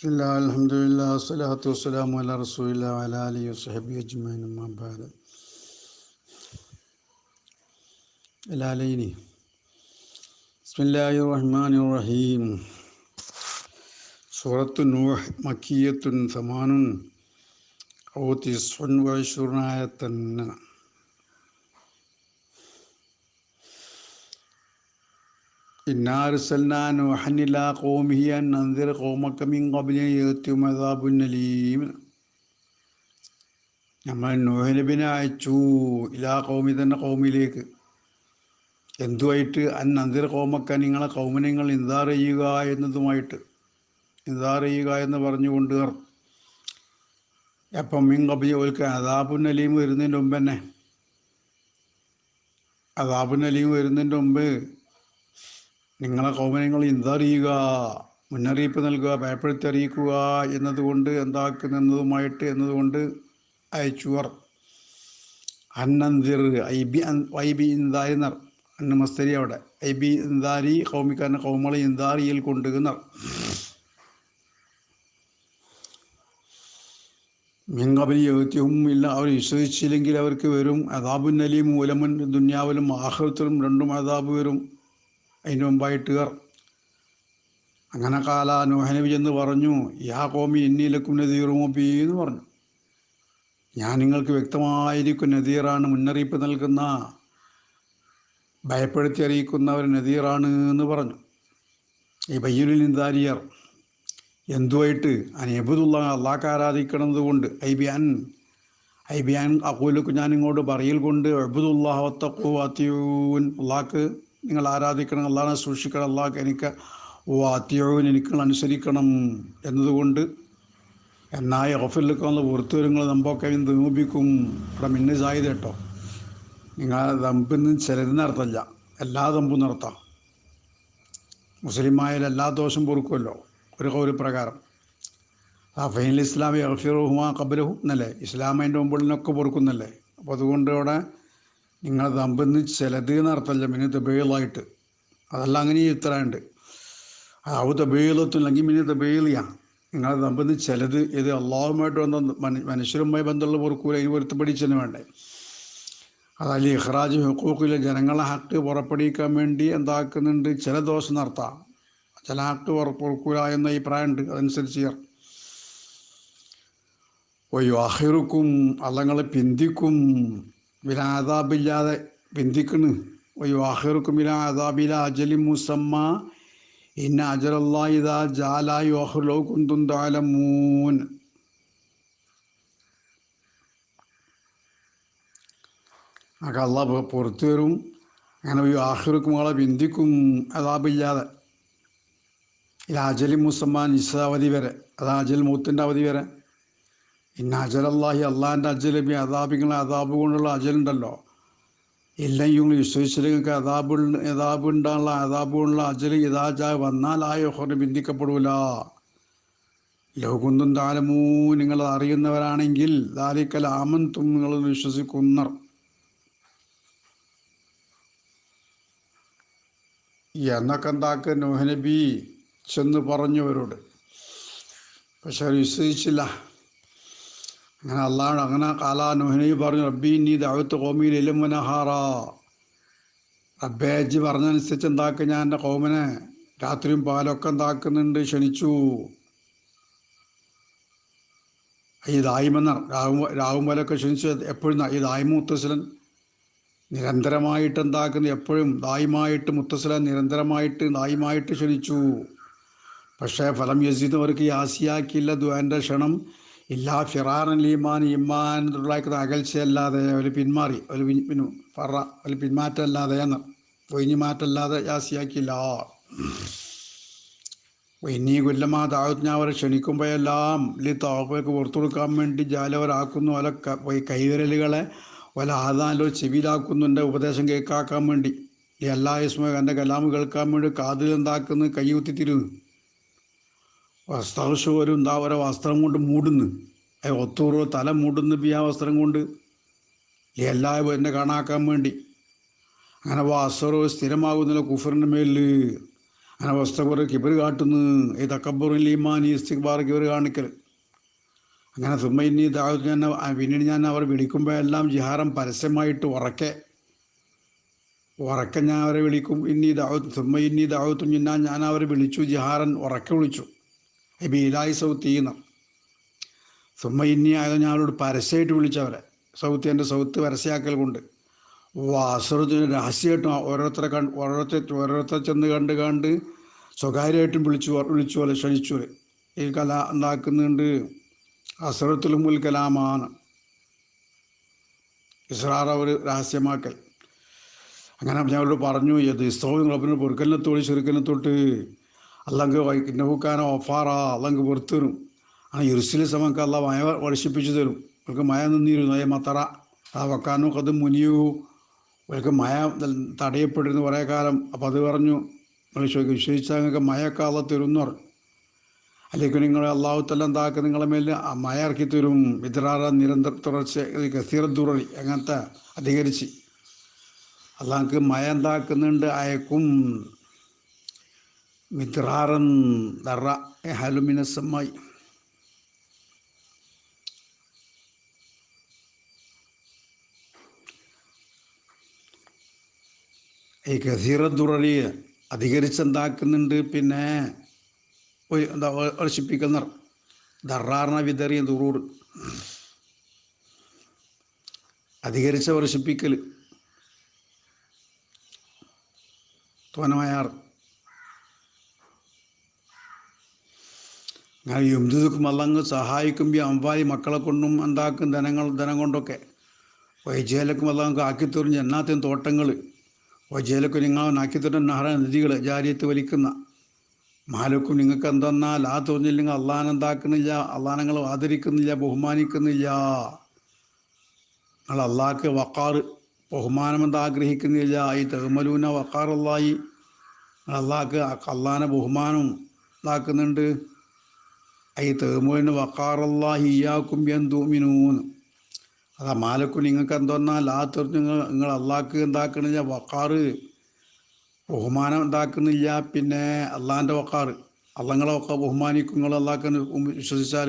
بسم الله الحمد لله والصلاة والسلام على رسول الله وعلى آله وصحبه أجمعين أما بعد العليني بسم الله الرحمن الرحيم سورة نوح مكية ثمان أو تسع وعشرون آية നമ്മൾ നോഹനബിനെ അയച്ചു ഇലാ കൗമി തന്നെ കൗമിലേക്ക് എന്തുമായിട്ട് അൻ നന്ദിർ കോമക്ക നിങ്ങളെ കൗമിനെ നിങ്ങൾ ഇന്താർ ചെയ്യുക എന്നതുമായിട്ട്. ഇന്താർ ചെയ്യുക എന്ന് പറഞ്ഞുകൊണ്ട് അപ്പം മീൻ കബി ഓൽക്ക് അതാബുൻ അലീം വരുന്നതിന്റെ മുമ്പ് തന്നെ അതാബുൻ അലീം വരുന്നതിന്റെ മുമ്പ് നിങ്ങളെ കൗമനങ്ങൾ എന്തറിയുക? മുന്നറിയിപ്പ് നൽകുക ഭയപ്പെടുത്തി അറിയിക്കുക എന്നതുകൊണ്ട് എന്താക്കുന്നതുമായിട്ട് എന്നതുകൊണ്ട് അയച്ചുവർ. അന്നന്തിർ ഐ ബി ഐ ബി ഇന്താരി നർ അന്ന് മസ്തരി അവിടെ. ഐ ബി ഇന്താരി കൗമിക്കാരൻ കൗമളെ ഇന്ദാരിയിൽ കൊണ്ട് നർ മിങ്കബലി യോഗ്യവും ഇല്ല. അവർ വിശ്വസിച്ചില്ലെങ്കിൽ അവർക്ക് വരും. അതാബുന്നലിയും മൂലമുൻ ദുന്യാവിലും ആഹൃത്തിലും രണ്ടും അതാബ് വരും. അതിന് മുമ്പായിട്ട് അങ്ങനെ കാല നോഹനബി എന്ന് പറഞ്ഞു യാ കോമി എന്നിലക്കും നദീറുമോബി എന്ന് പറഞ്ഞു. ഞാൻ നിങ്ങൾക്ക് വ്യക്തമായിരിക്കും നദീറാണ് മുന്നറിയിപ്പ് നൽകുന്ന ഭയപ്പെടുത്തി അറിയിക്കുന്ന ഒരു നദീറാണ് എന്ന് പറഞ്ഞു. ഈ ബയ്യുലിൽ നിന്താരിയർ എന്തുമായിട്ട് അനബുദുള്ള അള്ളാഹ് ആരാധിക്കണത് കൊണ്ട്. ഐ ബിയാൻ ഐ ബിയാൻ അക്കൂലക്ക് ഞാൻ ഇങ്ങോട്ട് പറയൽ കൊണ്ട് അബുദുല്ലാഹത്തക്കൂ അത്യൂൻ. അള്ളാഹ്ക്ക് നിങ്ങൾ ആരാധിക്കണം അള്ളാഹിനെ സൂക്ഷിക്കണം അള്ളാഹ് എനിക്ക് ഓ അത്യോൻ എനിക്ക് അനുസരിക്കണം എന്നതുകൊണ്ട് എന്നായി ഓഫിലേക്കുള്ള പുറത്തുവരുങ്ങൾ നമ്പൊക്കെ നിരൂപിക്കും ഇവിടെ മിന്നെ സായത് കേട്ടോ. നിങ്ങൾ ദമ്പിന്ന് ചിലത് നടത്തല്ല എല്ലാ ദമ്പും നടത്താം. മുസ്ലിമായാലും എല്ലാ ദോഷം പൊറുക്കുമല്ലോ. ഒരു ഒരു പ്രകാരം. ആ ഫൈനൽ ഇസ്ലാമി അഫിറുഹുമാ കബലഹു എന്നല്ലേ? ഇസ്ലാം അതിന്റെ മുമ്പിളിനൊക്കെ പൊറുക്കുന്നല്ലേ? അപ്പോൾ അതുകൊണ്ട് അവിടെ നിങ്ങൾ തമ്പെന്ന് ചിലത് നടത്തല്ല മിനി തബേലായിട്ട് അതല്ല അങ്ങനെ ഇത്രയുണ്ട് അതാവ് തബേലത്തുല്ലെങ്കിൽ മിനി തബേലിയാണ് നിങ്ങൾ തമ്പെന്ന് ചിലത് ഇത് അള്ളാഹുമായിട്ട് വന്ന മനുഷ്യരുമായി ബന്ധമുള്ള പൊറുക്കൂല. അതിന് പൊരുത്തപ്പെടിച്ചതിന് വേണ്ടേ. അതല്ല ഇഹ്റാജ് ഹുക്കൂക്കിലെ ജനങ്ങളെ ഹക്ക് പുറപ്പെടുവിക്കാൻ വേണ്ടി എന്താക്കുന്നുണ്ട്? ചില ദോഷം നടത്താം. ചില ഹക്ക് പുറപ്പെടുക്കൂല എന്ന അഭിപ്രായമുണ്ട്. അതനുസരിച്ച് ചെയ്യാം. ഒയ്യോ അഹിറുക്കും അള്ളങ്ങളെ പിന്തിക്കും. ബില ആദാബില്ലാതെ പിന്തിക്കണ് ഒരു അഹിറുക്കും ബില അജലി മുസമ്മ. ഇന്ന അജലല്ലാ ജാലായി ഓഹുലോ കുന്തും താലമൂൻ അള്ളാ പുറത്തു വരും അങ്ങനെ ഈ ആഹിറുക്കും ആളെ ബിന്ദിക്കും അതാബില്ലാതെ ഇല്ല അജലി മുസമ്മ നിസാവധി വരെ. അത് അജൽ മൂത്തിന്റെ അവധി വരെ. ഇന്ന അജലല്ലാഹി അള്ളാഹിന്റെ അജലബി അതാബിങ്ങളെ അതാബ് കൊണ്ടുള്ള അജലുണ്ടല്ലോ. ഇല്ലെങ്കിൽ വിശ്വസിച്ചില്ലെങ്കിൽ അതാബ് അതാബ് ഉണ്ടാകുള്ള അതാബ് കൊണ്ടുള്ള അജൽ ഇതാജ വന്നാൽ ആ യോഹോനെ ബിന്ദിക്കപ്പെടൂല ലോകുന്തും താലമൂ നിങ്ങൾ അറിയുന്നവരാണെങ്കിൽ ദാലിക്കൽ ആമന്തും നിങ്ങൾ വിശ്വസിക്കുന്നർ. എന്നൊക്കെ എന്താക്കുക നോഹനബി ചെന്ന് പറഞ്ഞവരോട്. പക്ഷെ അവർ വിശ്വസിച്ചില്ല. അങ്ങനെ അള്ളാഹ് അങ്ങനെ കാലാ നോഹിനി പറഞ്ഞു റബ്ബി നീ ദാവത്ത് കോമിയിൽ ഇലമുനഹാറ റബ്ബേജ് പറഞ്ഞനുസരിച്ച് എന്താക്കി ഞാൻ എന്റെ കോമനെ രാത്രിയും പാലൊക്കെ എന്താക്കുന്നുണ്ട് ക്ഷണിച്ചു. ഈ ദായിമെന്ന രാവും രാവും പോലൊക്കെ ക്ഷണിച്ചു എപ്പോഴും ഈ ദായ്മ മുത്തസലൻ നിരന്തരമായിട്ട് എന്താക്കുന്നു? എപ്പോഴും ദായ്മായിട്ട് മുത്തസലൻ നിരന്തരമായിട്ട് ദായ്മായിട്ട് ക്ഷണിച്ചു. പക്ഷേ ഫലം യസീദ് അവർക്ക് യാസിയാക്കിയില്ല. ദ്വാന്റെ ക്ഷണം ഇല്ലാ ഫിറാറൻ ലീമാൻ ഇമാൻ ഉണ്ടാക്കുന്ന അകൽച്ചയല്ലാതെ ഒരു പിന്മാറി ഒരു പിന്നു ഫറ ഒരു പിന്മാറ്റമല്ലാതെ എന്ന്. ഒഴിഞ്ഞു മാറ്റല്ലാതെ യാസിയാക്കിയില്ല ഇനി കൊല്ലമാ താഴ്ത്തിഞ്ഞ അവരെ ക്ഷണിക്കുമ്പോഴെല്ലാം ലി താപ്പയ്ക്ക് പുറത്തു കൊടുക്കാൻ വേണ്ടി ജാലവരാക്കുന്നു അല്ല കൈവിരലുകളെ വല്ല ആദാനോ ചെവിയിലാക്കുന്നുണ്ട് ഉപദേശം കേൾക്കാക്കാൻ വേണ്ടി. ഈ എല്ലാ ഇസ്മ എന്റെ കലാമ് കേൾക്കാൻ വേണ്ടി കാതിൽ എന്താക്കുന്നു? കൈകുത്തി തിരുന്നു വസ്ത്രശോരും എന്താ ഓരോ വസ്ത്രം കൊണ്ട് മൂടുന്നു. ഒത്തൂറോ തല മൂടുന്നു ആ വസ്ത്രം കൊണ്ട്. എല്ലാവരും എന്നെ കാണാക്കാൻ വേണ്ടി. അങ്ങനെ വസ്ത്രം സ്ഥിരമാകുന്നില്ല കുഫറിന്റെ മേലിൽ അങ്ങനെ വസ്ത്രം കുറേ കിബർ കാട്ടുന്നു. ഈ തക്കബറുൽ ഈമാൻ ഈ ഇസ്തിഖ്ബാർ കിബർ കാണിക്കൽ. അങ്ങനെ സുമ്മയിനി താഴ്ത്തു ഞാൻ പിന്നീട് ഞാൻ അവർ വിളിക്കുമ്പോൾ എല്ലാം ജിഹാരം പരസ്യമായിട്ട് ഉറക്കെ. ഉറക്കെ ഞാൻ അവരെ വിളിക്കും. ഇന്നീ ദാവത്ത് സുമ്മ ഇന്നീ ദാവത്തും ഞാൻ ഞാൻ അവരെ വിളിച്ചു ജിഹാറൻ ഉറക്കെ വിളിച്ചു. ബീലായി സൗത്തീന്ന് സുമ്മ ഇന്നി ആയത് ഞാൻ അവരോട് പരസ്യമായിട്ട് വിളിച്ചവരെ. സൗത്ത് എന്റെ സൗത്ത് പരസ്യമാക്കൽ കൊണ്ട് വാസുറത്തിന് രഹസ്യമായിട്ടും ഓരോരുത്തരെ കണ്ട് ഓരോരുത്തർ ഓരോരുത്തരെ ചെന്ന് കണ്ട് കണ്ട് സ്വകാര്യമായിട്ടും വിളിച്ചു വിളിച്ചു പോലെ ക്ഷണിച്ചു ഈ കല ഉണ്ടാക്കുന്നുണ്ട് അസുറത്തിലും മുൽ കലാമാണ്. ഇസ്രാർ അവർ രഹസ്യമാക്കൽ. അങ്ങനെ ഞാൻ അവരോട് പറഞ്ഞു ഇത് ഇസ്തോവും റബ്ബിന് പൊറുക്കലിനെ തൊട്ട് ചെറുക്കലിനെ തൊട്ട് അല്ലങ്ക് ഇന്നഹുക്കാനോ ഒഫാറ അല്ലെങ്കിൽ പുറത്തു തരും. ആ യുരുസിലെ സമയത്ത് അല്ല മയ വർഷിപ്പിച്ചു തരും. അവർക്ക് മയ നിന്നിരുന്നു. അയ്യ മത്തറ ആ വക്കാനോ കത് മുനിയു. അവർക്ക് മയ തടയപ്പെട്ടിരുന്നു കുറേ കാലം. അപ്പം അത് പറഞ്ഞു നിങ്ങൾ വിശ്വസിച്ചാൽ നിങ്ങൾക്ക് മയൊക്കെ അല്ല തരും പറഞ്ഞു. അല്ലെങ്കിൽ നിങ്ങൾ അള്ളാഹുത്തെല്ലാം എന്താക്കുക നിങ്ങളെ മേൽ? മയ ഇറക്കി തരും. വിദ്രാറ നിരന്തര തുടർച്ച കസീറ ദുററി അങ്ങനത്തെ അധികരിച്ച്. അള്ളാഹ്ക്ക് മയ എന്താക്കുന്നുണ്ട്? അയക്കും. മിത്രാറൻ ദറ ഹലുമിനസമായി ഈ കസീറ ദുററി അധികരിച്ചെന്താക്കുന്നുണ്ട് പിന്നെ എന്താ വർഷിപ്പിക്കുന്ന ദറാറിന വിതറിയ ദുറൂർ. അധികരിച്ച വർഷിപ്പിക്കൽ തോനമയാർ. യുംദിക്കും അല്ലങ്ങ് സഹായിക്കും ഈ അമ്പായി മക്കളെ കൊണ്ടും ഉണ്ടാക്കും ധനങ്ങൾ ധനം കൊണ്ടൊക്കെ. വൈജേലക്കും അല്ലങ്ങ് ആക്കിത്തീർഞ്ഞ് എന്നാത്തും തോട്ടങ്ങൾ. വൈജേലക്കും നിങ്ങൾ ആക്കിത്തീർന്ന നഹറ നദികൾ ജാരിയത്ത് വലിക്കുന്ന. മാലക്കും നിങ്ങൾക്ക് എന്തെന്നാൽ ആ തോന്നില്ലെങ്കിൽ അള്ളാനെന്താക്കുന്നില്ല അള്ളാനങ്ങൾ ആദരിക്കുന്നില്ല ബഹുമാനിക്കുന്നില്ല. നിങ്ങൾ അള്ളാഹ്ക്ക് വക്കാർ എന്താ ആഗ്രഹിക്കുന്നില്ല. ഈ തെഹ്മലൂന വക്കാറുള്ളായി അള്ളാഹ്ക്ക് അള്ളാഹാനെ ബഹുമാനം ഇതാക്കുന്നുണ്ട് ഈ തെഹ്മൂലിന് വക്കാറല്ലാഹി ഇയാക്കും എന്തൂമിനൂന്ന് അതാ മാലക്കും നിങ്ങൾക്ക് എന്തോന്നാൽ ആ തീർത്ത് നിങ്ങൾ നിങ്ങൾ അള്ളാഹ്ക്ക് എന്താക്കണില്ല വക്കാറ് ബഹുമാനം ഉണ്ടാക്കുന്നില്ല പിന്നെ അള്ളാഹിന്റെ വക്കാറ് അള്ളങ്ങളെ ഒക്കെ ബഹുമാനിക്കും നിങ്ങൾ അള്ളാഹ്ക്ക് വിശ്വസിച്ചാൽ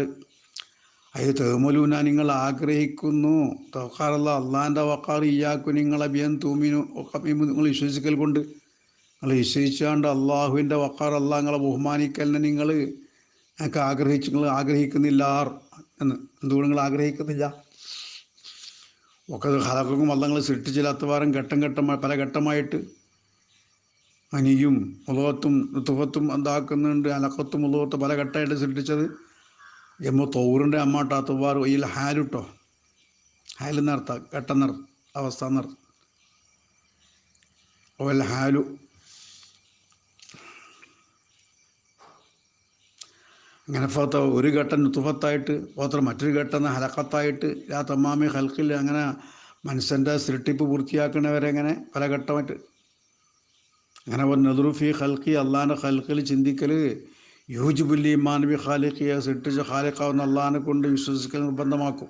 അത് തേമലൂന നിങ്ങൾ ആഗ്രഹിക്കുന്നു. തവക്കാറല്ല അള്ളാഹിന്റെ വക്കാർ ഇയാക്കും നിങ്ങളെ ബിയൻ തൂമിനു ഒക്കെ നിങ്ങൾ വിശ്വസിക്കൽ കൊണ്ട്. നിങ്ങൾ വിശ്വസിച്ചാണ്ട് അള്ളാഹുവിന്റെ വക്കാർ അള്ളാഹ് നിങ്ങളെ ബഹുമാനിക്കലിനെ നിങ്ങൾ ഞങ്ങൾക്ക് ആഗ്രഹിച്ചു നിങ്ങൾ ആഗ്രഹിക്കുന്നില്ല എന്ന്. എന്തുകൊണ്ട് നിങ്ങൾ ആഗ്രഹിക്കുന്നില്ല? ഒക്കെ ഹലക്കും വള്ളങ്ങൾ സൃഷ്ടിച്ചില്ലാത്ത വാരം ഘട്ടം ഘട്ടമായി പല ഘട്ടമായിട്ട് അനിയും മുളകത്തും തുഹത്തും എന്താക്കുന്നുണ്ട് അലക്കത്തും മുളകത്തും പല ഘട്ടമായിട്ട് സൃഷ്ടിച്ചത്. ജമ്മു തോറിന്റെ അമ്മാട്ടാ തുവാർ ഇതിൽ ഹാലുട്ടോ ഹാൽ നിർത്ത ഘട്ടം നിർ അവസ്ഥ നിർ ഓൽ ഹാലു അങ്ങനെ ഫത്ത ഒരു ഘട്ടം നുത്തുഫത്തായിട്ട് ഓത്ര മറ്റൊരു ഘട്ടം ഹലക്കത്തായിട്ട് ആ തമ്മാമി ഹൽക്കിൽ അങ്ങനെ മനുഷ്യന്റെ സൃഷ്ടിപ്പ് പൂർത്തിയാക്കുന്നവരെ അങ്ങനെ പല ഘട്ടമായിട്ട്. അങ്ങനെ നദുറുഫി ഹൽക്കി അള്ളാഹാന്റെ ഹൽക്കിൽ ചിന്തിക്കൽ യൂജിബുല്ലി മാനവി ഖാലിഖിയെ സൃഷ്ടിച്ച ഖാലിഖാവുന്ന അള്ളഹാനെ കൊണ്ട് വിശ്വസിക്കൽ നിർബന്ധമാക്കും.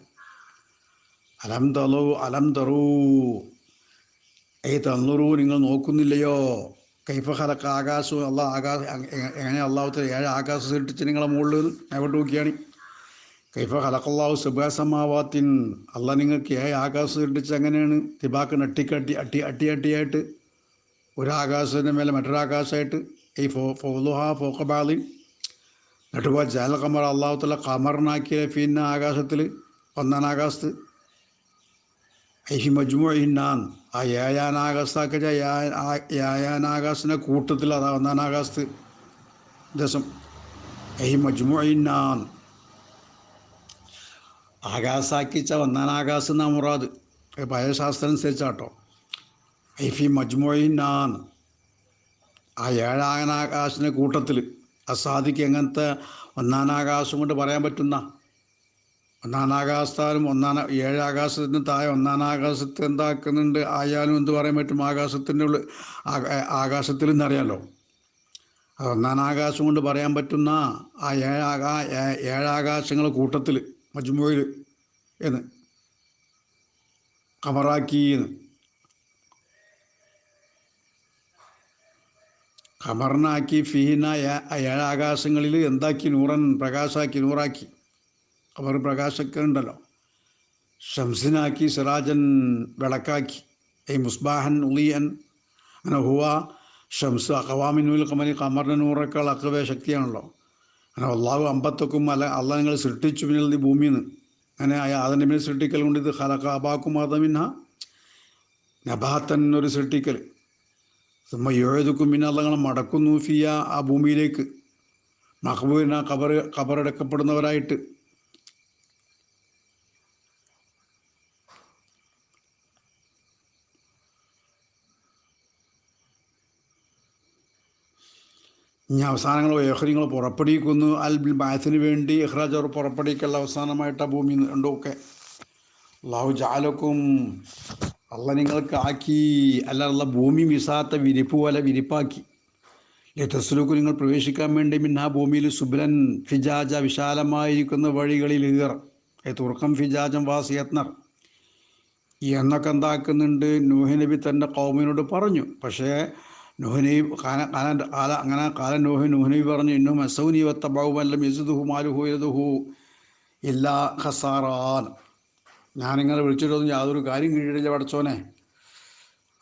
അലം തലോ അലം തറൂ. ഏ തന്നുറൂ നിങ്ങൾ നോക്കുന്നില്ലയോ? കൈഫ ഹലക്ക ആകാശവും അള്ളാഹ് ആകാശ എങ്ങനെ അള്ളാഹുത്തെ ഏഴ് ആകാശം സൃഷ്ടിച്ച് നിങ്ങളെ മുകളിൽ എവിടെ നോക്കിയാണ്. കൈഫ ഹലക്കല്ലാഹു സുബാസമാവാത്തിൻ അള്ളാഹ് നിങ്ങൾക്ക് ഏഴ് ആകാശം സൃഷ്ടിച്ച് എങ്ങനെയാണ്? തിബാക്ക് അട്ടിക്കട്ടി അട്ടി അട്ടി അട്ടിയായിട്ട് ഒരാകാശത്തിന്റെ മേലെ മറ്റൊരാകാശമായിട്ട് ഈ ഫോ ഫോലുഹ ഫോക്കബാലിൻ നട്ടുപോ ജാല കമർ അള്ളാഹുത്തല കമറിനാക്കിയ ഫീന്ന ആകാശത്തിൽ ഒന്നാം ആകാശത്ത് ഐഹി മജ്മുഇന്നാൻ ആ ഏഴാനാകാശത്താക്ക ഏഴാനാകാശത്തിന്റെ കൂട്ടത്തിൽ അതാ ഒന്നാനാകാശത്ത് ദിവസം ഐഹി മജ്മുഇന്നാൻ ആകാശാക്കിച്ച ഒന്നാനാകാശം എന്നാ മുറാദ്. പഴയ ശാസ്ത്രം അനുസരിച്ചാട്ടോ ഐഫി മജ്മുഇന്നാൻ ആ ഏഴാകനാകാശിന്റെ കൂട്ടത്തിൽ. അസാദിക്ക് എങ്ങനത്തെ ഒന്നാനാകാശം കൊണ്ട് പറയാൻ പറ്റുന്ന? ഒന്നാനാകാശത്താലും ഒന്നാന ഏഴ് ആകാശത്തിന് താഴെ ഒന്നാം ആകാശത്ത് എന്താക്കുന്നുണ്ട്? ആയാലും എന്ത് പറയാൻ പറ്റും? ആകാശത്തിന്റെ ഉള്ളിൽ ആകാശത്തിൽ നിന്നറിയാലോ അത് ഒന്നാം ആകാശം കൊണ്ട് പറയാൻ പറ്റുന്ന ആ ഏഴാകാ ഏഴാകാശങ്ങൾ കൂട്ടത്തിൽ മജ്മുയിൽ എന്ന്. കമറാക്കി എന്ന്. ഖമറിനാക്കി ഫീന ഏഴാകാശങ്ങളിൽ എന്താക്കി നൂറൻ പ്രകാശാക്കി നൂറാക്കി. ഖമർ പ്രകാശമൊക്കെ ഷംസിനാക്കി സിറാജൻ വിളക്കാക്കി. ഐ മുസ്ബാഹൻ ഉളിയൻ. അങ്ങനെ ഹുവ ഷംസ് അഖവാമിനുൽ കമനി കമറിന് നൂറക്കാൾ അക്കവേ ശക്തിയാണല്ലോ. അങ്ങനെ അള്ളാഹു അമ്പത്തൊക്കും അല്ല അള്ളാഹ് നിങ്ങൾ സൃഷ്ടിച്ചു പിന്നിൽ ഭൂമിയിൽ നിന്ന് അങ്ങനെ അതിന്റെ മേൽ സൃഷ്ടിക്കൽ കൊണ്ട് ഇത് ഹലക്ക അബാക്കും അതമിന്ന നബാത്തൻ ഒരു സൃഷ്ടിക്കൽ. സുമ്മ പിന്നെ പിന്നെ നിങ്ങൾ മടക്കുന്നു ഫിയ ആ ഭൂമിയിലേക്ക്. മഹബൂബിന കബർ കബറടക്കപ്പെടുന്നവരായിട്ട് ഇനി അവസാനങ്ങൾ ഏഹ്റിങ്ങൾ പുറപ്പെടുവിക്കുന്നു. അൽ ബിൽ വേണ്ടി ഇഹ്റാജ് അവർ പുറപ്പെടുവിക്കൽ അവസാനമായിട്ട് ഭൂമി ഉണ്ടൊക്കെ അള്ളാഹു ജാലക്കും അല്ല നിങ്ങൾക്ക് ആക്കി. അല്ല ഭൂമി വിസാത്ത വിരിപ്പ് പോലെ വിരിപ്പാക്കി. ലത്തസ്ലൂക്ക് നിങ്ങൾ പ്രവേശിക്കാൻ വേണ്ടി മിന്നാ ഭൂമിയിൽ സുബ്രൻ ഫിജാജ വിശാലമായിരിക്കുന്ന വഴികളിൽ ഈർ. തുർക്കം ഫിജാജം വാസിയത്നർ. എന്നൊക്കെ എന്താക്കുന്നുണ്ട്? നൂഹ് നബി തന്റെ കൗമിനോട് പറഞ്ഞു. പക്ഷേ നൂഹ് നബി കാല കാല അങ്ങനെ കാല നോഹി നൂഹ് നബി പറഞ്ഞു ഇന്നും അസൗനി വത്തബാവുമല്ലം യസുദുഹു മാലുഹു യദുഹു ഇല്ലാ ഹസാറാൻ ഞാനിങ്ങനെ വിളിച്ചിട്ടൊന്നും യാതൊരു കാര്യം കീഴില്ല പഠിച്ചോനെ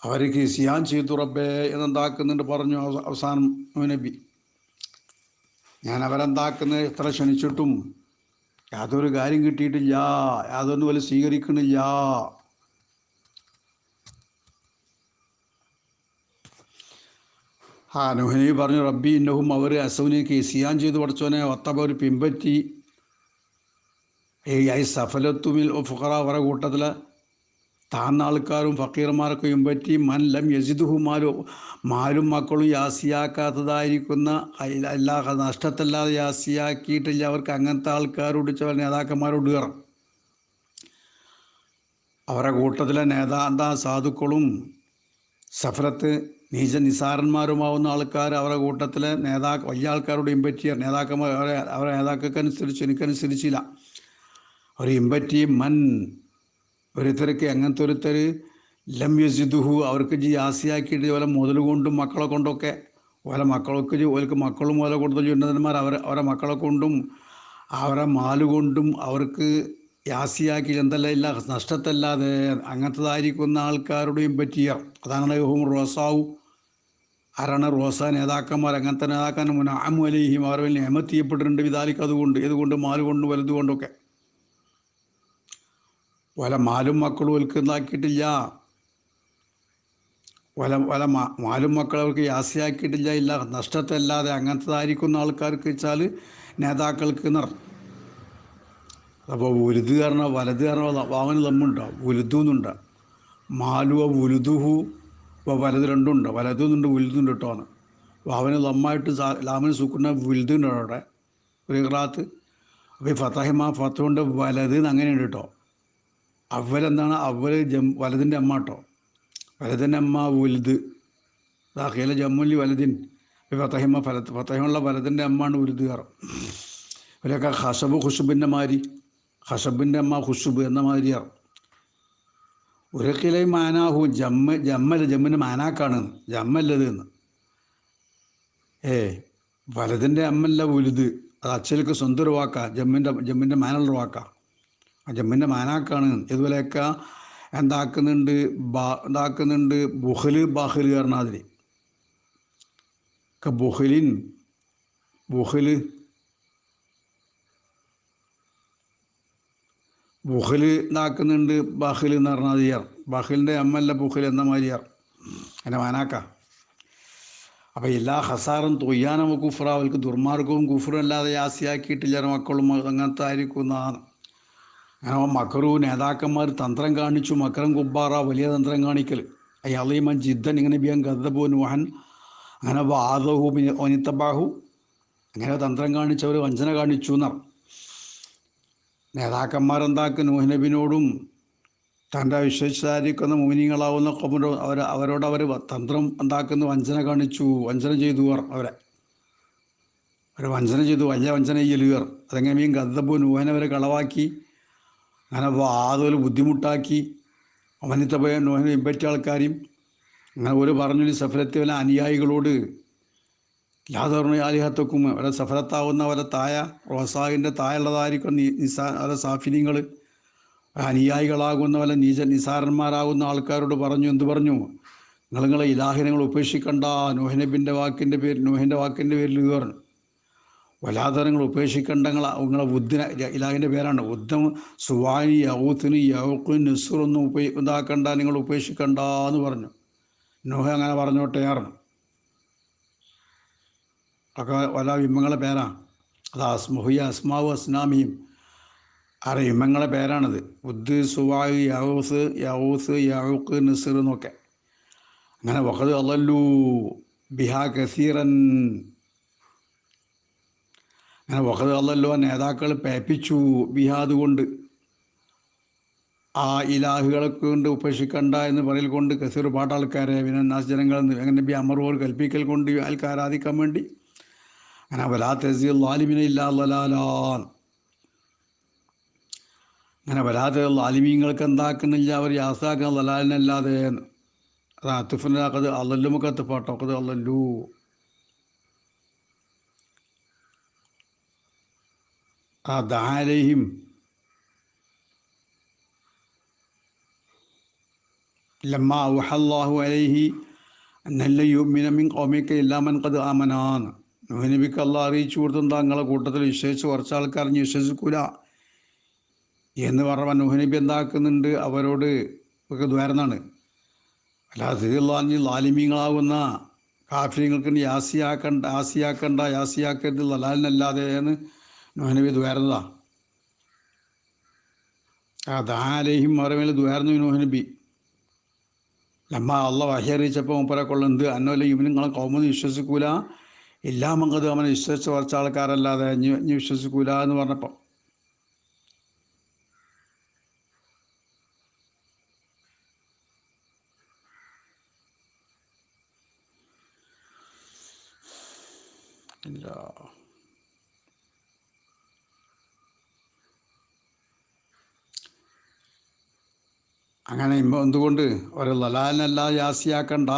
അവർക്ക് സിയാൻ ചെയ്തു റബ്ബേ എന്നെന്താക്കുന്നുണ്ട് പറഞ്ഞു അവസാനം നബി. ഞാൻ അവരെന്താക്കുന്നത് എത്ര ക്ഷണിച്ചിട്ടും യാതൊരു കാര്യം കിട്ടിയിട്ടില്ല യാതൊന്നും പോലെ സ്വീകരിക്കണില്ല ആ നോഹിനി പറഞ്ഞു റബ്ബി ഇന്നഹും അവർ അസൗനിക്ക് സിയാൻ ചെയ്ത് പഠിച്ചവനെ ഒത്തബ ഒരു പിമ്പറ്റി ഈ ഐ സഫലത്തുമിൽ ഫുഖറ അവരുടെ കൂട്ടത്തിൽ താന്ന ആൾക്കാരും ഫക്കീർമാർക്കും പറ്റി മൻ ലം യസിദുഹു മാലും മാലും മക്കളും യാസിയാക്കാത്തതായിരിക്കുന്ന എല്ലാ നഷ്ടത്തല്ലാതെ യാസിയാക്കിയിട്ടില്ല അവർക്ക് അങ്ങനത്തെ ആൾക്കാരോട് ചില നേതാക്കന്മാരോട് കയറും. അവരുടെ കൂട്ടത്തിലെ നേതാന്ത സാധുക്കളും സഫലത്ത് നീച നിസാരന്മാരുമാവുന്ന ആൾക്കാർ അവരുടെ കൂട്ടത്തിലെ നേതാ വലിയ ആൾക്കാരോട് ഇമ്പറ്റിയർ നേതാക്കന്മാർ അവരെ അവരുടെ നേതാക്കൾക്കനുസരിച്ച് എനിക്കനുസരിച്ചില്ല. ഒരു ഇമ്പറ്റി മൻ ഒരുത്തരക്ക് അങ്ങനത്തെ ഒരുത്തർ ലം യസിദുഹു അവർക്ക് ആസിയാക്കിയിട്ട് ഇതുപോലെ മുതൽ കൊണ്ടും മക്കളെ കൊണ്ടൊക്കെ ഓല മക്കൾക്ക് ഓലക്ക് മക്കളും ഓരോ കൊടുത്ത ഉന്നതന്മാർ അവർ അവരെ മക്കളെ കൊണ്ടും അവരെ മാൽ കൊണ്ടും അവർക്ക് യാസിയാക്കി എന്തല്ല ഇല്ല നഷ്ടത്തല്ലാതെ അങ്ങനത്തതായിരിക്കുന്ന ആൾക്കാരുടെയും പറ്റിയ അതാണ് ഹോം റോസാവു ആരാണ് റോസ നേതാക്കന്മാർ അങ്ങനത്തെ നേതാക്കാൻ മുന്നേ അമു അലിഹിം അവർ വലിയ എമത്ത് ചെയ്യപ്പെട്ടിട്ടുണ്ട് വിതാലിക്ക് അതുകൊണ്ട് ഇതുകൊണ്ട് മാൽ കൊണ്ട് വലുതുകൊണ്ടൊക്കെ വല മാലും മക്കളും ഒൽക്കുന്നാക്കിയിട്ടില്ല വല വല മാലും മക്കൾ അവർക്ക് യാസിയാക്കിയിട്ടില്ല ഇല്ല നഷ്ടത്തല്ലാതെ അങ്ങനത്തതായിരിക്കുന്ന ആൾക്കാർക്ക് വെച്ചാൽ നേതാക്കൾക്ക് നിർ അപ്പോൾ ഉലുത് കാരണം വലത് കാരണം വാവന് തമ്മുണ്ടോ ഉലുദുന്നുണ്ട് മാലുവ ഉലുദുഹു ഇപ്പോൾ വലത് രണ്ടുണ്ട്. വലതുന്നുണ്ട് ഉലുതുണ്ട് കേട്ടോ എന്ന് വാവന് ലമ്മായിട്ട് സാ ലാമിന് സൂക്കുന്ന ഉലുതുണ്ട് അവിടെ ഒരു ക്ലാത്ത് അപ്പോൾ ഈ ഫത്തഹിമ ഫത്തുകൊണ്ട് വലത് അങ്ങനെയുണ്ട് കേട്ടോ അവലെന്താണ്? അവൽ ജം വലതിന്റെ അമ്മ കേട്ടോ വലതിന്റെ അമ്മ ഉലുത് ദാഖിലെ ജമ്മുല്ലി വലതിൻ. ഫത്തഹിമ ഫലത്ത് ഫത്തഹിമുള്ള വലതിന്റെ അമ്മാണ് കാരണം ഇവരൊക്കെ ഹസബ് ഖുഷുബിന്റെ മാതിരി. ഹസബിന്റെ അമ്മ ഖുഷുബ് എന്ന മാതിരിയാണ് ഒരിക്കലും മാനാഹു ജമ്മ ജമ്മല്ല ജമ്മിന്റെ മാനാക്കാണ്. ജമ്മല്ലത് എന്ന്. ഏ വലതിന്റെ അമ്മല്ല ഉലുത് അത് അച്ഛലേക്ക് സ്വന്തം ഒരു വാക്കാ. ജമ്മിന്റെ ജമ്മിന്റെ മാനുള്ള വാക്കാ. ആ ജമ്മിന്റെ മാനാക്കാണ്. ഇതുപോലെയൊക്കെ എന്താക്കുന്നുണ്ട് ബാ എന്താക്കുന്നുണ്ട് ബുഹൽ ബാഹൽ പറഞ്ഞാതിരി. ബുഹലിൻ ബുഹൽ ബുഹൽ ഇതാക്കുന്നുണ്ട് ബഹൽ എന്ന് പറഞ്ഞാൽ മതിയാർ ബഹലിന്റെ അമ്മല്ല ബുഹൽ എന്ന മാതിരിയാർ എന്റെ മാനാക്ക. അപ്പോൾ എല്ലാ ഹസാറും തൊയ്യാനും കുഫറ. അവർക്ക് ദുർമാർഗവും കുഫറും അല്ലാതെ ആസിയാക്കിയിട്ടില്ല മക്കളും അങ്ങനത്തെ ആയിരിക്കും എന്നാണ് അങ്ങനെ മക്കറു നേതാക്കന്മാർ തന്ത്രം കാണിച്ചു. മക്കരം കുബ്ബാറ വലിയ തന്ത്രം കാണിക്കൽ അയാളീമൻ ജിദ്ദൻ ഇങ്ങനെ ബിയാൻ ഗദ്ദബു നുഹൻ അങ്ങനെ വാദഹു ഒനിത്തബാഹു അങ്ങനെ തന്ത്രം കാണിച്ചവർ വഞ്ചന കാണിച്ചു എന്നാണ്. നേതാക്കന്മാരെന്താക്കും? നൂഹ് നബിനോടും തന്റെ വിശ്വസിച്ചായിരിക്കുന്ന മോഹിനികളാവുന്ന കൊമ്പോ അവർ അവരോട് അവർ തന്ത്രം എന്താക്കുന്നു? വഞ്ചന കാണിച്ചു. വഞ്ചന ചെയ്തു അവരെ. അവർ വഞ്ചന ചെയ്തു. വലിയ വഞ്ചന ചെയ്യലുകർ അതെങ്ങനെ ഗദ്ദബു നൂഹനെ കളവാക്കി. അങ്ങനെ അതുപോലെ ബുദ്ധിമുട്ടാക്കി. അവനിത്തപ്പോയ പോയ നൂഹനെ ഇമ്പറ്റിയ ആൾക്കാരെയും അങ്ങനെ ഒരു പറഞ്ഞു സഫലത്തിൽ അനുയായികളോട് യാതൊരു ആലിഹത്തക്കും അവരെ സഫലത്താവുന്ന അവരെ തായ റോസാഹിന്റെ തായുള്ളതായിരിക്കും നിസാ അവരെ സാഫിനിങ്ങൾ. അനുയായികളാകുന്ന വല്ല നീച നിസാരന്മാരാകുന്ന ആൾക്കാരോട് പറഞ്ഞു എന്ത് പറഞ്ഞു? നിങ്ങൾ നിങ്ങളെ ഇലാഹിനങ്ങൾ നിങ്ങൾ ഉപേക്ഷിക്കണ്ട. നോഹിനബിന്റെ വാക്കിന്റെ പേര് നോഹിന്റെ വാക്കിന്റെ പേരിൽ ഇത് പറഞ്ഞു. വല്ലാതെ നിങ്ങൾ ഉപേക്ഷിക്കേണ്ട നിങ്ങളെ നിങ്ങളെ ബുദ്ധിനെ ഇലാഹിന്റെ പേരാണ്. ബുദ്ധം സുവാനി യൗത്തിന് യൗക്കു നെസ്സറൊന്നും ഉപ ഇതാക്കണ്ട നിങ്ങൾ ഉപേക്ഷിക്കണ്ട എന്ന് പറഞ്ഞു. നോഹ അങ്ങനെ പറഞ്ഞോട്ടെ പറഞ്ഞു. ഒക്കെ പല ഹിമങ്ങളുടെ പേരാണ്. അത് അസ്മുഹിയ അസ്മാവ് അസ്നാമിയും ആരെ ഹിമങ്ങളുടെ പേരാണിത്. ബുദ്ധ് സുവായ് യഹൂസ് യഹൂസ് യഹൂക്ക് നിസർ എന്നൊക്കെ. അങ്ങനെ വഹദ് അതല്ലു ബിഹാ കസീറൻ. അങ്ങനെ വഹദ് അല്ലല്ലോ നേതാക്കൾ പേപ്പിച്ചു ബിഹാദ് കൊണ്ട് ആ ഇലാഹുകളെ കൊണ്ട് ഉപേക്ഷിക്കണ്ട എന്ന് പറയൽ കൊണ്ട് കസീർ പാട്ടാൾക്കാരെ വിനന്നാസ് ജനങ്ങൾ അങ്ങനെ ബി അമർവോർ കൽപ്പിക്കൽ കൊണ്ട് ആൾക്കാരാധിക്കാൻ വേണ്ടി അങ്ങനെ വലാ തെസീൽ ലാലിമിനെ ഇല്ലാലാൻ അങ്ങനെ വരാതെ ലാലിമീങ്ങൾക്ക് എന്താക്കുന്നില്ല അവർ യാസാക്കുന്ന ലലാലിനല്ലാതെ അത് അത്തുഫിനാക്കത് അല്ലല്ലുമൊക്കെ പാട്ടോ അത് അല്ലല്ലു ആ ദാലയും ലമ്മ ഔഹല്ലാഹു അലൈഹി അന്നല്ല യുമിന മിൻ ഖൗമിക ഇല്ലാ മൻ ഖദ് ആമനാന്ന് നൂഹ് നബിക്ക് അള്ളാഹ് അറിയിച്ചു കൊടുത്തും തങ്ങളെ കൂട്ടത്തിൽ വിശ്വസിച്ച് കുറച്ച് ആൾക്കാർ വിശ്വസിക്കൂല. എന്ന് പറഞ്ഞ നബി എന്താക്കുന്നുണ്ട്? അവരോട് ഒക്കെ ദ്വാരന്നാണ്. അല്ലാതെ തീർലാഞ്ഞ് ലാലിമീങ്ങളാവുന്ന കാഫര്യങ്ങൾക്ക് യാസിയാക്കണ്ട യാസിയാക്കണ്ട യാസിയാക്കരുത് ലലാലിനല്ലാതെ എന്ന് നൂഹ് നബി ദ്വാരന്നതാ. അതാലേഹിം മറമേൽ ദ്വാരന്നു നൂഹ് നബി ലമ്മ അള്ള വഹി അറിയിച്ചപ്പോൾ കൊള്ളുന്നത് അന്നോലെ ഇവന് നിങ്ങളെ കൗമെന്ന് വിശ്വസിക്കൂല. എല്ലാ മങ്കത് അവനെ വിശ്വസിച്ച് കുറച്ച് ആൾക്കാരല്ലാതെ ഇനി വിശ്വസിക്കൂല എന്ന് പറഞ്ഞപ്പോൾ ഇല്ല അങ്ങനെ എന്തുകൊണ്ട്? ഒരു ലലാലിനല്ല യാസിയാക്കണ്ട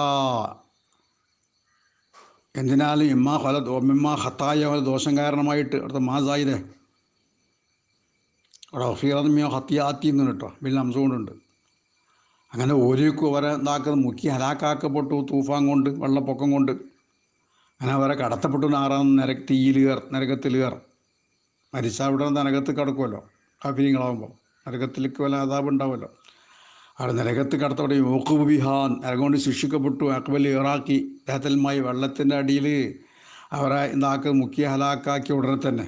എന്തിനാലും ഇമ്മാ ഫല ഒമ്മിമ്മ ഹത്തായ ഒരു ദോഷം കാരണമായിട്ട് അവിടുത്തെ മാസായിരേ അവിടെ ഒഫീറമിയോ ഹത്തിയാത്തി എന്ന് കേട്ടോ. വലിയ അംശം കൊണ്ടുണ്ട്. അങ്ങനെ ഓരോക്കും അവരെ എന്താക്കുന്നത് മുക്കി ഹലാക്കാക്കപ്പെട്ടു തൂഫാൻ കൊണ്ട് വെള്ളപ്പൊക്കം കൊണ്ട്. അങ്ങനെ അവരെ കടത്തപ്പെട്ടു നാറാൻ നര നരകത്തിൽ കയറും മരിച്ചാൽ ഇവിടെ നരകത്ത് കിടക്കുമല്ലോ. കാഫിരിങ്ങളാകുമ്പോൾ നരകത്തിലേക്ക് വല്ല അതാപ് ഉണ്ടാവുമല്ലോ. അവിടെ നരകത്ത് കടത്തോടെ യോക്കൂബ് ബിഹാൻ നരകം കൊണ്ട് ശിക്ഷിക്കപ്പെട്ടു. അക്ബൽ ഇറാക്കി അദ്ദേഹത്തിലുമായി വെള്ളത്തിന്റെ അടിയിൽ അവരെ ഇതാക്ക് മുഖ്യ ഹലാക്കാക്കി ഉടനെ തന്നെ.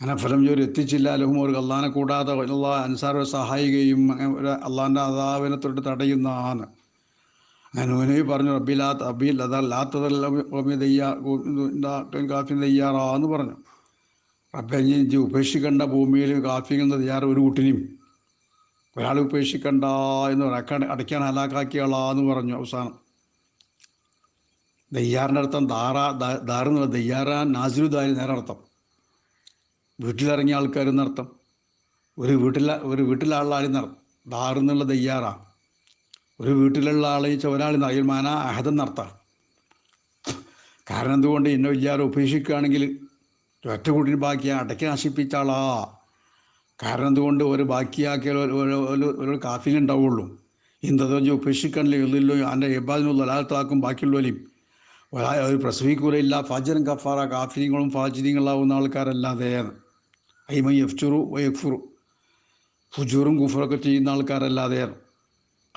അങ്ങനെ ഫലം ജോലി എത്തിച്ചില്ല. ലഹും ഒരു അള്ളഹാനെ കൂടാതെ അള്ളാഹ് അൻസാറെ സഹായിക്കുകയും അങ്ങനെ ഒരു അള്ളാഹാന്റെ അതാവിനെ തൊട്ട് തടയുന്നതാണ്. അങ്ങനെ ഉനവി പറഞ്ഞു റബ്ബിലാ അബീൽ അതാ ലാത്തതല്ല കാഫി തയ്യാറാന്ന് പറഞ്ഞു. റബ്ബെ ഇനി ഉപേക്ഷിക്കേണ്ട ഭൂമിയിൽ കാഫിക്കുന്ന തയ്യാറ് ഒരു കൂട്ടിനെയും ഒരാൾ ഉപേക്ഷിക്കണ്ട എന്ന് പറയാൻ അടയ്ക്കാൻ ഹലാക്കാക്കിയാളാന്ന് പറഞ്ഞു അവസാനം. ദയ്യാറിന്റെ അർത്ഥം ദാറ ദാറെന്നുള്ള ദയ്യാറ നാസിറുദാരി നേരെ അർത്ഥം വീട്ടിലിറങ്ങിയ ആൾക്കാർ എന്നർത്ഥം ഒരു വീട്ടിലെ ഒരു വീട്ടിലെ ആളാണെന്നർത്ഥം ദാറെന്നുള്ള ദയ്യാറാ. ഒരു വീട്ടിലുള്ള ആളെ ഒരാൾ അതിൽ അഹദെന്നർത്ഥം കാരണം എന്തുകൊണ്ട് ഇന്ന വിചാരം ഉപേക്ഷിക്കുകയാണെങ്കിൽ ഒറ്റ കൂട്ടിന് ബാക്കിയാണ് അടയ്ക്ക് നശിപ്പിച്ച ആളാ. കാരണം എന്തുകൊണ്ട് ഒരു ബാക്കിയാക്കിയാൽ ഒരു കാഫിങ് ഉണ്ടാവുള്ളൂ? ഇന്തതോ ഉപേക്ഷിക്കണില്ല ഇല്ലല്ലോ എന്റെ എബാദിനുള്ള ഒരാളത്താക്കും ബാക്കിയുള്ളവരെയും. ഒരാ പ്രസവിക്കൂലയില്ല ഫാജനും കഫാറ കാഫിനികളും ഫാജിനികളാവുന്ന ആൾക്കാരല്ലാതെ. ഐമ യഫ്ചുറു വയഫുറു ഫുജൂറും ഗുഫറൊക്കെ ചെയ്യുന്ന ആൾക്കാരല്ലാതെ.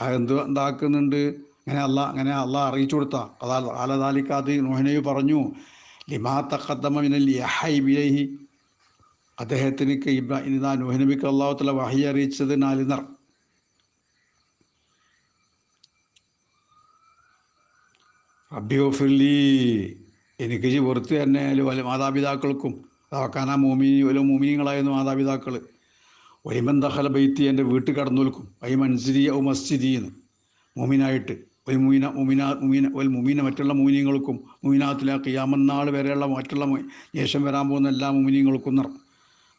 അതെന്ത് എന്താക്കുന്നുണ്ട് അങ്ങനെ അല്ല അങ്ങനെ അല്ല അറിയിച്ചു കൊടുത്ത. അതാ അലതാലിക്കാത് നോഹനയു പറഞ്ഞു ലിമാ തഖദ്ദമ മിനൽ യഹൈ ബിലൈഹി അദ്ദേഹത്തിന് ഇതാ നോഹനബിക്ക് അള്ളാഹുത്തല വഹി അറിയിച്ചത് നാലിനർ അബ്യോഫില്ലി എനിക്ക് പുറത്ത് തന്നെ വല്ല മാതാപിതാക്കൾക്കും അതാക്കാനാ മോമിനി വല്ല മോമിനികളായിരുന്നു മാതാപിതാക്കൾ ഒരിമന്തഹല ബൈത്തി എന്റെ വീട്ടിൽ കടന്നു നിൽക്കും ഐ മൻസിരി ഔ മസ്ജിദി എന്ന് മോമിനായിട്ട്. ഒരു മുമിന മുമിന മുമിന ഒരു മുമിന മറ്റുള്ള മുമിനിങ്ങൾക്കും മുമീനാത്തിലെ കിയാമന്നാൾ വരെയുള്ള മറ്റുള്ള ശേഷം വരാൻ പോകുന്ന എല്ലാ മുമിനിങ്ങൾക്കും നിറം.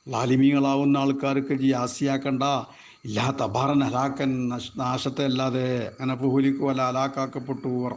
ലാലിമീങ്ങളാവുന്ന ആൾക്കാർക്ക് യാസിയാക്കണ്ട ഇല്ലാത്ത അപാറൻ ഹലാക്കൻ നാശത്തെ അല്ലാതെ അങ്ങനെ പുഹുലിക്ക് വല്ല ഹലാക്കാക്കപ്പെട്ടു പറ